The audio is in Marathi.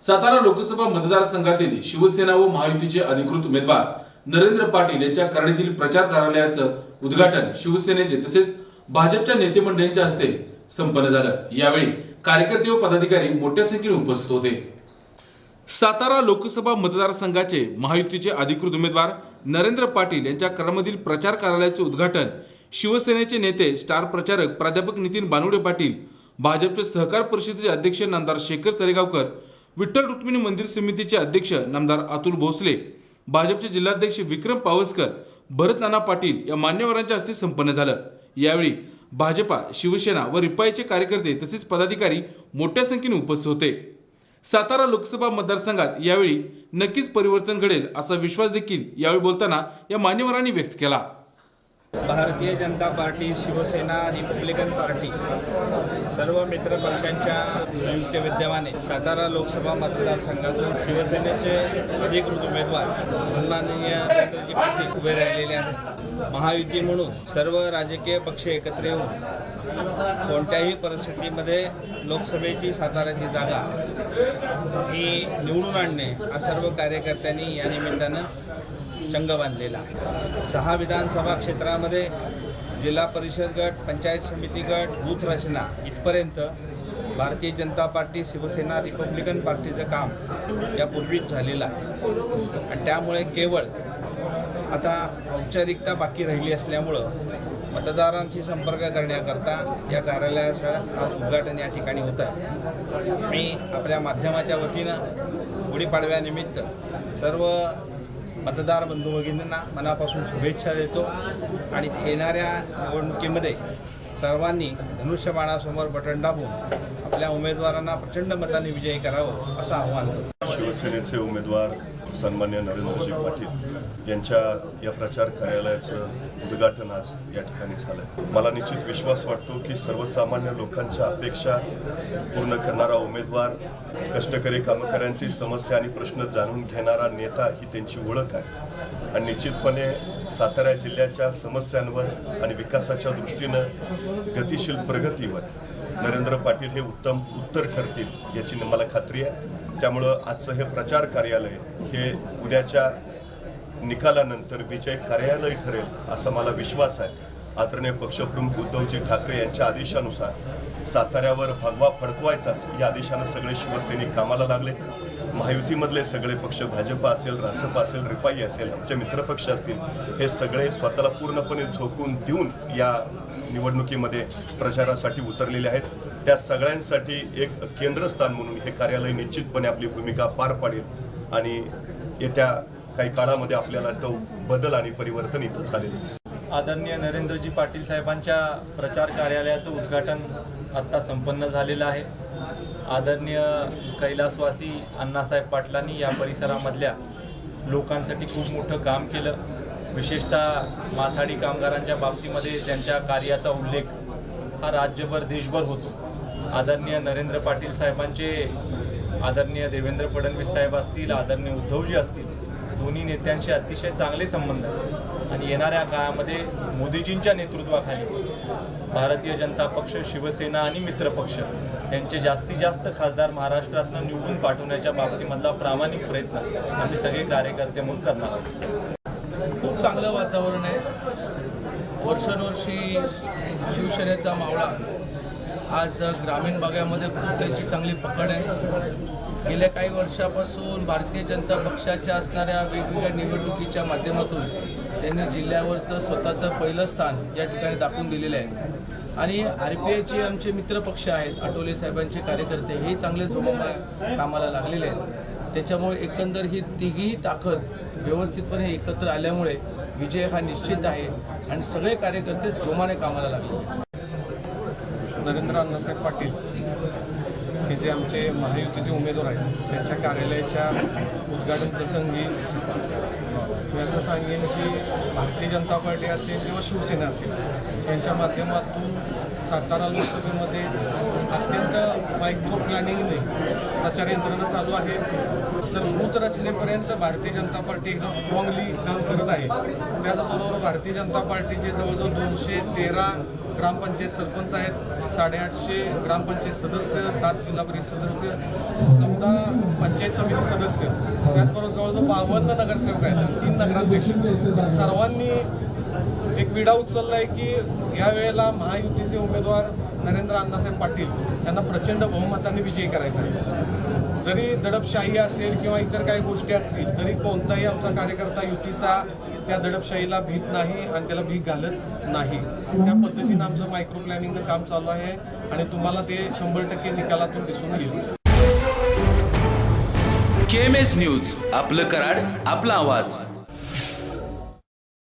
सातारा लोकसभा मतदारसंघातील शिवसेना व महायुतीचे अधिकृत उमेदवार नरेंद्र पाटील यांच्या करणीतील प्रचार कार्यालयाचं उद्घाटन शिवसेनेचे तसेच भाजपच्या नेते मंडळींच्या हस्ते संपन्न झालं. यावेळी कार्यकर्ते व पदाधिकारी मोठ्या संख्येने उपस्थित होते. सातारा लोकसभा मतदारसंघाचे महायुतीचे अधिकृत उमेदवार नरेंद्र पाटील यांच्या करामधील प्रचार कार्यालयाचे उद्घाटन शिवसेनेचे नेते स्टार प्रचारक प्राध्यापक नितीन बानुडे पाटील भाजपचे सहकार परिषदेचे अध्यक्ष नामदार शेखर चरेगावकर विठ्ठल रुक्मिणी मंदिर समितीचे अध्यक्ष नामदार अतुल भोसले भाजपचे जिल्हाध्यक्ष विक्रम पावसकर भरत नाना पाटील या मान्यवरांच्या हस्ते संपन्न झालं. यावेळी भाजपा शिवसेना व रिपाईचे कार्यकर्ते तसेच पदाधिकारी मोठ्या संख्येने उपस्थित होते. सातारा लोकसभा मतदारसंघात यावेळी नक्कीच परिवर्तन घडेल असा विश्वास देखील यावेळी बोलताना या मान्यवरांनी व्यक्त केला. Bharatiya Janata party Shiv Sena Republican party सर्व मित्र पक्षांच्या संयुक्त विद्यमाने सातारा लोकसभा मतदारसंघातून शिवसेनेचे अधिकृत उमेदवार सन्माननीय नरेंद्रजी पाटील उभे राहिलेले आहेत. महायुती म्हणून सर्व राजकीय पक्ष एकत्र येऊन कोणत्याही परिस्थितीमध्ये लोकसभेची साताराची जागा ही निवडून आणणे हा सर्व कार्यकर्त्यांनी या निमित्तानं चंग बांधलेला आहे. सहा विधानसभा क्षेत्रामध्ये जिल्हा परिषद गट पंचायत समिती गट बूथ रचना इथपर्यंत भारतीय जनता पार्टी शिवसेना रिपब्लिकन पार्टीचं काम यापूर्वीच झालेलं आहे. आणि त्यामुळे केवळ आता औपचारिकता बाकी राहिली असल्यामुळं मतदारांशी संपर्क करण्याकरता या कार्यालयाचं आज उद्घाटन या ठिकाणी होतं आहे. मी आपल्या माध्यमाच्या वतीनं गुढीपाडव्यानिमित्त सर्व मतदार बंधू भगिनींना मनापासून शुभेच्छा देतो. आणि येणाऱ्या निवडणुकीमध्ये सर्वांनी धनुष्यबाणासमोर बटन दाबून आपल्या उमेदवारांना प्रचंड मताने विजयी करावं असं आव्हान करतो. शिवसेनेचे उमेदवार सन्मान्य नरेंद्रजी पाटील यांच्या या प्रचार कार्यालयाचं उद्घाटन आज या ठिकाणी झालं मला निश्चित विश्वास वाटतो की सर्वसामान्य लोकांच्या अपेक्षा पूर्ण करणारा उमेदवार कष्टकरी कामकऱ्यांची समस्या आणि प्रश्न जाणून घेणारा नेता ही त्यांची ओळख आहे. आणि निश्चितपणे सातारा जिल्ह्याच्या समस्यांवर आणि विकासाच्या दृष्टीनं गतिशील प्रगतीवर नरेंद्र पाटील हे उत्तम उत्तर ठरतील याची मला खात्री आहे. त्यामुळं आजचं हे प्रचार कार्यालय हे उद्याच्या निकालानंतर विजय कार्यालय ठरेल असा मला विश्वास आहे. आदरणीय पक्षप्रमुख उद्धवजी ठाकरे यांच्या आदेशानुसार साताऱ्यावर भगवा फडकवायचाच या आदेशानं सगळे शिवसैनिक कामाला लागले. महायुतीमधले सगळे पक्ष भाजप असेल रासप असेल रिपाई असेल आमचे मित्रपक्ष असतील हे सगळे स्वतःला पूर्णपणे झोकून देऊन या निवडणुकीमध्ये प्रचारासाठी उतरलेले आहेत. त्या सगळ्यांसाठी एक केंद्रस्थान म्हणून हे कार्यालय निश्चितपणे आपली भूमिका पार पाडेल आणि येत्या काही काळामध्ये आपल्याला तो बदल आणि परिवर्तन इथं झालेलं दिसेल. आदरणीय नरेंद्रजी पाटील साहेबांच्या प्रचार कार्यालयाचं उद्घाटन आत्ता संपन्न झालेलं आहे. आदरणीय कैलासवासी अण्णासाहेब पाटलांनी या परिसरामधल्या लोकांसाठी खूप मोठं काम केलं. विशेषतः माथाडी कामगारांच्या बाबतीमध्ये त्यांच्या कार्याचा उल्लेख हा राज्यभर देशभर होतो. आदरणीय नरेंद्र पाटील साहेबांचे आदरणीय देवेंद्र फडणवीस साहेब असतील आदरणीय उद्धवजी असतील दोन्ही नेत्यांशी अतिशय चांगले संबंध आहेत. आणि येणाऱ्या काळामध्ये मोदीजींच्या नेतृत्वाखाली भारतीय जनता पक्ष शिवसेना आणि मित्रपक्ष यांचे जास्तीत जास्त खासदार महाराष्ट्रातनं निवडून पाठवण्याच्या बाबतीमधला प्रामाणिक प्रयत्न आम्ही सगळे कार्यकर्ते म्हणून करणार आहोत. खूप चांगलं वातावरण आहे. वर्षानुवर्षी शिवसेनेचा मावळा. आज ग्रामीण भागामध्ये खूप त्यांची चांगली पकड आहे. गेल्या काही वर्षापासून भारतीय जनता पक्षाच्या असणाऱ्या वेगवेगळ्या निवडणुकीच्या माध्यमातून त्यांनी जिल्ह्यावरचं स्वतःचं पहिलं स्थान या ठिकाणी दाखवून दिलेलं आहे. आणि आर पी आयचे आमचे मित्रपक्ष आहेत आठवले साहेबांचे कार्यकर्ते हे चांगले जोमामा कामाला लागलेले आहेत. त्याच्यामुळे एकंदर ही तिघी ताकद व्यवस्थितपणे एकत्र आल्यामुळे विजय हा निश्चित आहे आणि सगळे कार्यकर्ते जोमाने कामाला लागले. नरेंद्र अण्णासाहेब पाटील. हे जे आमचे महायुतीचे उमेदवार आहेत त्यांच्या कार्यालयाच्या उद्घाटन प्रसंगी मी असं सांगेन की भारतीय जनता पार्टी असेल किंवा शिवसेना असेल यांच्या माध्यमातून सातारा लोकसभेमध्ये अत्यंत मायक्रो प्लॅनिंगने प्रचार यंत्रणा चालू आहे. तर बूथ रचनेपर्यंत भारतीय जनता पार्टी एकदम स्ट्रॉंगली काम करत आहे. त्याचबरोबर भारतीय जनता पार्टीचे जवळजवळ दोनशे तेरा ग्रामपंचायत सरपंच आहेत साडेआठशे ग्रामपंचायत सदस्य सात जिल्हा परिषद सदस्य समजा पंचायत समिती सदस्य. त्याचबरोबर जवळजवळ बावन्न नगरसेवक आहेत तीन नगराध्यक्ष. सर्वांनी एक विडा उचलला आहे की यावेळेला महायुतीचे उमेदवार नरेंद्र अण्णासाहेब पाटील यांना प्रचंड बहुमताने विजयी करायचा आहे. जरी दडपशाही असेल किंवा इतर काही गोष्टी असतील तरी कोणताही आमचा कार्यकर्ता युतीचा त्या दडपशाहीला भीत नाही आणि त्याला भीक घालत नाही. त्या पद्धतीनं आमचं मायक्रो प्लॅनिंगचं काम चालू आहे आणि तुम्हाला ते शंभर टक्के निकालातून दिसून येईल. के एम एस न्यूज आपलं कराड आपला आवाज.